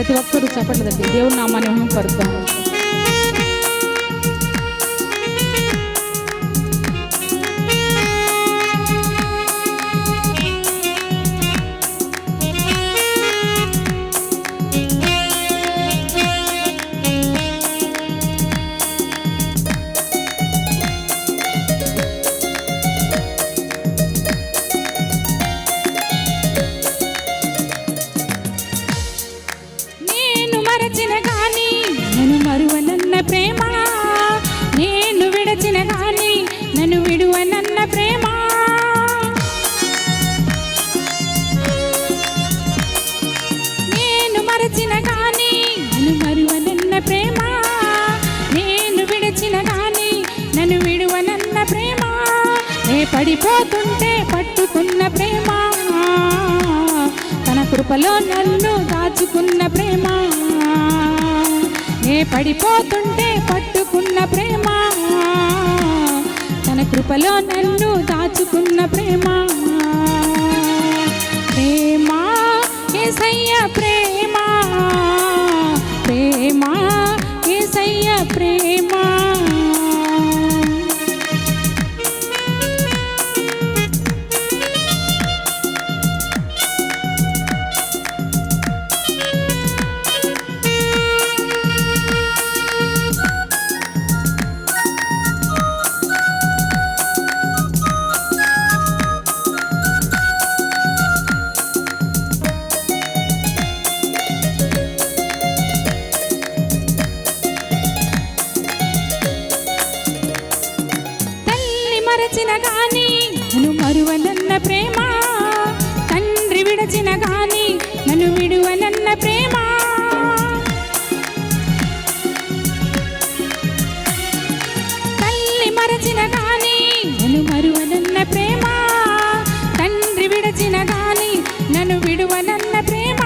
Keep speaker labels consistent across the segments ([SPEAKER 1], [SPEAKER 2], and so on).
[SPEAKER 1] ప్రతి ఒక్కరూ చెప్పట్లేదండి దేవుని నామాన్ని మహిమపరుద్దాం ప్రేమ? నేను విడచిన గాని నన్ను విడువనన్న ప్రేమ? నేను మరచిన గాని నన్ను మరువనన్న ప్రేమ? నేను విడచిన గాని నన్ను విడువనన్న ప్రేమ? ఏ పడిపోతుంటే పట్టుకున్న ప్రేమ? తన కృపలో నన్ను దాచుకున్న ప్రేమ? అలాగే పడిపోతుంటే పట్టుకున్న ప్రేమ. తన కృపలో నన్ను దాచుకున్న ప్రేమ. ప్రేమ ఏసయ్య ప్రేమ. ప్రేమ ఏసయ్య ప్రేమ. మరచిన గాని నన్ను మరువనన్న ప్రేమ. తండ్రి విడచిన గాని నన్ను విడువనన్న ప్రేమ. తల్లి మరచిన గాని నన్ను మరువనన్న ప్రేమ. తండ్రి విడచిన గాని నన్ను విడువనన్న ప్రేమ.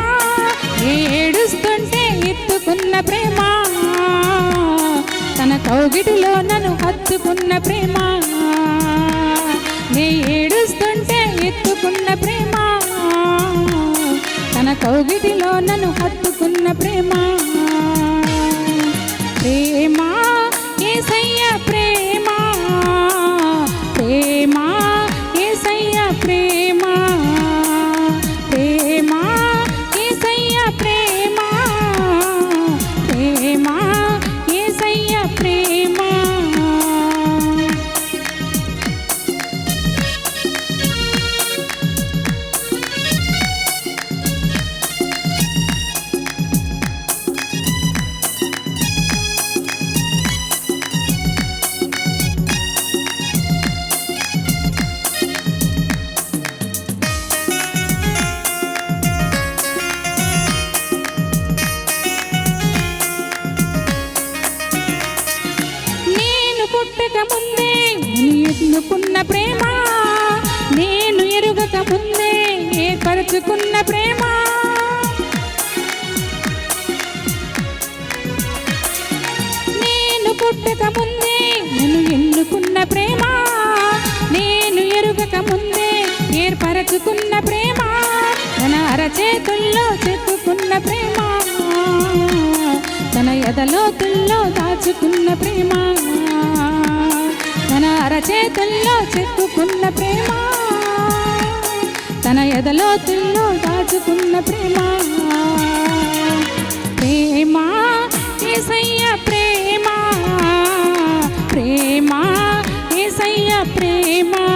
[SPEAKER 1] ఏడుస్తుంటే ఎత్తుకున్న ప్రేమ. తన కౌగిటిలో నన్ను హత్తుకున్న ప్రేమ. ఎత్తుకున్న ప్రేమ. తన కౌగిటిలో నన్ను హత్తు ఎన్నుకున్న ప్రేమ నేను ఎరుగక ముందే ఏర్పరచుకున్న ప్రేమ. నేను పుట్టక ముందే నన్ను ఎన్నుకున్న ప్రేమ నేను ఎరుగక ముందే ఏర్పరచుకున్న ప్రేమ తన అరచేతుల్లో చెప్పుకున్న ప్రేమ తన ఎదలోతుల్లో దాచుకున్న ప్రేమ. అరచేతుల్లో చెక్కుకున్న ప్రేమ. తన ఎదలో ఎదలోతుల్లో దాచుకున్న ప్రేమ. ప్రేమ ఏసయ్య ప్రేమ. ప్రేమ ఏసయ్య ప్రేమ ప్రేమ.